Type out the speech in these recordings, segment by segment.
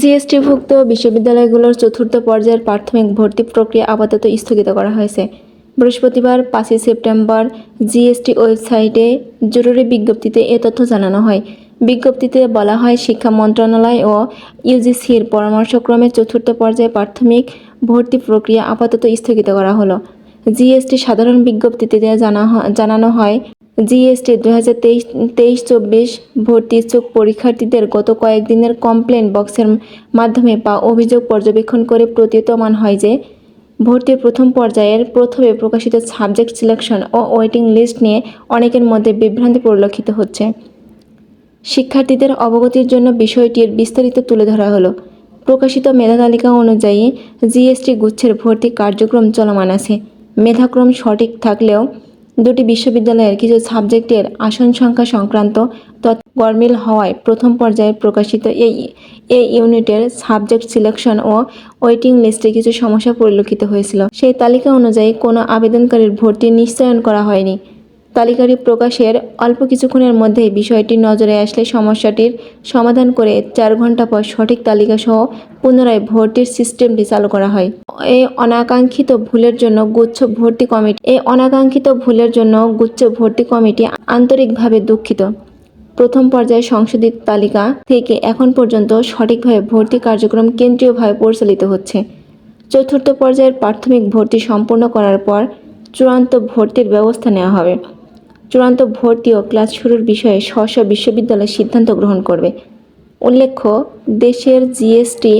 জিএসটিভুক্ত বিশ্ববিদ্যালয়গুলোর চতুর্থ পর্যায়ের প্রাথমিক ভর্তি প্রক্রিয়া আপাতত স্থগিত করা হয়েছে। বৃহস্পতিবার পাঁচই সেপ্টেম্বর জিএসটি ওয়েবসাইটে জরুরি বিজ্ঞপ্তিতে এ তথ্য জানানো হয়। বিজ্ঞপ্তিতে বলা হয়, শিক্ষা মন্ত্রণালয় ও ইউজিসির পরামর্শক্রমে চতুর্থ পর্যায়ে প্রাথমিক ভর্তি প্রক্রিয়া আপাতত স্থগিত করা হলো। জিএসটি সাধারণ বিজ্ঞপ্তিতে জানা জানানো হয় জিএসটি দু হাজার তেইশ তেইশ চব্বিশ ভর্তি ইচ্ছুক পরীক্ষার্থীদের গত কয়েকদিনের কমপ্লেন বক্সের মাধ্যমে বা অভিযোগ পর্যবেক্ষণ করে প্রতীয়মান হয় যে, ভর্তির প্রথম পর্যায়ের প্রথমে প্রকাশিত সাবজেক্ট সিলেকশন ও ওয়েটিং লিস্ট নিয়ে অনেকের মধ্যে বিভ্রান্তি পরিলক্ষিত হচ্ছে। শিক্ষার্থীদের অবগতির জন্য বিষয়টির বিস্তারিত তুলে ধরা হলো। প্রকাশিত মেধা তালিকা অনুযায়ী, জিএসটি গুচ্ছের ভর্তি কার্যক্রম চলমান আছে। মেধাক্রম সঠিক থাকলেও দুটি বিশ্ববিদ্যালয়ের কিছু সাবজেক্টের আসন সংখ্যা সংক্রান্ত তথ্য গরমিল হওয়ায় প্রথম পর্যায়ে প্রকাশিত এই এই ইউনিটের সাবজেক্ট সিলেকশন ও ওয়েটিং লিস্টে কিছু সমস্যা পরিলক্ষিত হয়েছিল। সেই তালিকা অনুযায়ী কোনো আবেদনকারীর ভর্তি নিশ্চয়ন করা হয়নি। তালিকাটি প্রকাশের অল্প কিছুক্ষণের মধ্যেই বিষয়টি নজরে আসলে সমস্যাটির সমাধান করে চার ঘণ্টা পর সঠিক তালিকা সহ পুনরায় ভর্তির সিস্টেমটি চালু করা হয়। এই অনাকাঙ্ক্ষিত ভুলের জন্য গুচ্ছ ভর্তি কমিটি এই অনাকাঙ্ক্ষিত ভুলের জন্য গুচ্ছ ভর্তি কমিটি আন্তরিকভাবে দুঃখিত। প্রথম পর্যায়ে সংশোধিত তালিকা থেকে এখন পর্যন্ত সঠিকভাবে ভর্তি কার্যক্রম কেন্দ্রীয়ভাবে পরিচালিত হচ্ছে। চতুর্থ পর্যায়ের প্রাথমিক ভর্তি সম্পূর্ণ করার পর চূড়ান্ত ভর্তির ব্যবস্থা নেওয়া হবে। চূড়ান্ত ভর্তি ও ক্লাস শুরুর বিষয়ে স্ব বিশ্ববিদ্যালয় সিদ্ধান্ত গ্রহণ করবে। উল্লেখ্য, দেশের জিএসটি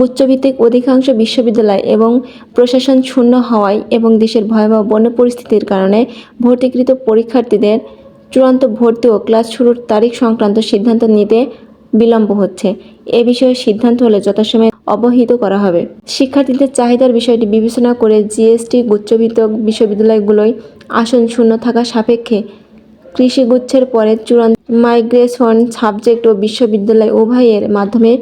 গুচ্ছভিত্তিক অধিকাংশ বিশ্ববিদ্যালয় এবং প্রশাসন শূন্য হওয়ায় এবং দেশের ভয়াবহ বন্য পরিস্থিতির কারণে ভর্তিকৃত পরীক্ষার্থীদের চূড়ান্ত ভর্তি ও ক্লাস শুরুর তারিখ সংক্রান্ত সিদ্ধান্ত নিতে বিলম্ব হচ্ছে। এ বিষয়ে সিদ্ধান্ত হলে যথাসময়ে অবহিত করা হবে। শিক্ষার্থীদের চাহিদার বিষয়টি বিবেচনা করে জিএসটি গুচ্ছভিত্তিক বিশ্ববিদ্যালয়গুলোয় আসন শূন্য থাকা সাপেক্ষে কৃষিগুচ্ছের পরে চূড়ান্ত মাইগ্রেশন সাবজেক্ট ও বিশ্ববিদ্যালয় উভয়ের মাধ্যমে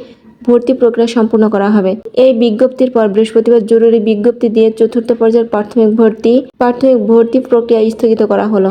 ভর্তি প্রক্রিয়া সম্পূর্ণ করা হবে। এই বিজ্ঞপ্তির পর বৃহস্পতিবার জরুরি বিজ্ঞপ্তি দিয়ে চতুর্থ পর্যায়ের প্রাথমিক ভর্তি প্রাথমিক ভর্তি প্রক্রিয়া স্থগিত করা হলো।